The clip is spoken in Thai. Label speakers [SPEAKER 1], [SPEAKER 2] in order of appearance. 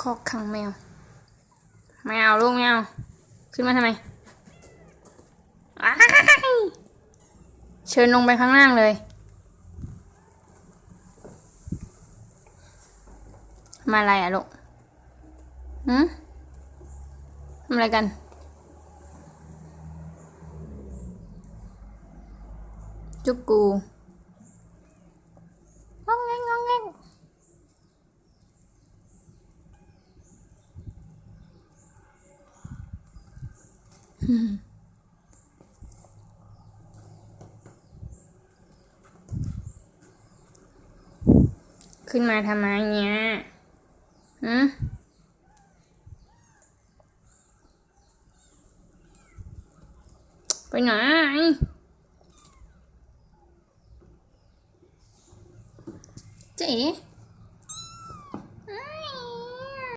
[SPEAKER 1] คอกขังแมวไม่เอาลูกไม่เอาขึ้นมาทำไม เชิญลงไปข้างล่างเลย มาอะไรอะลูกหืมทำอะไรกัน จุกกูงองแงงงองแงงอืม ขึ้นมาทำไมเนี่ยหืมไปไหนเจ๊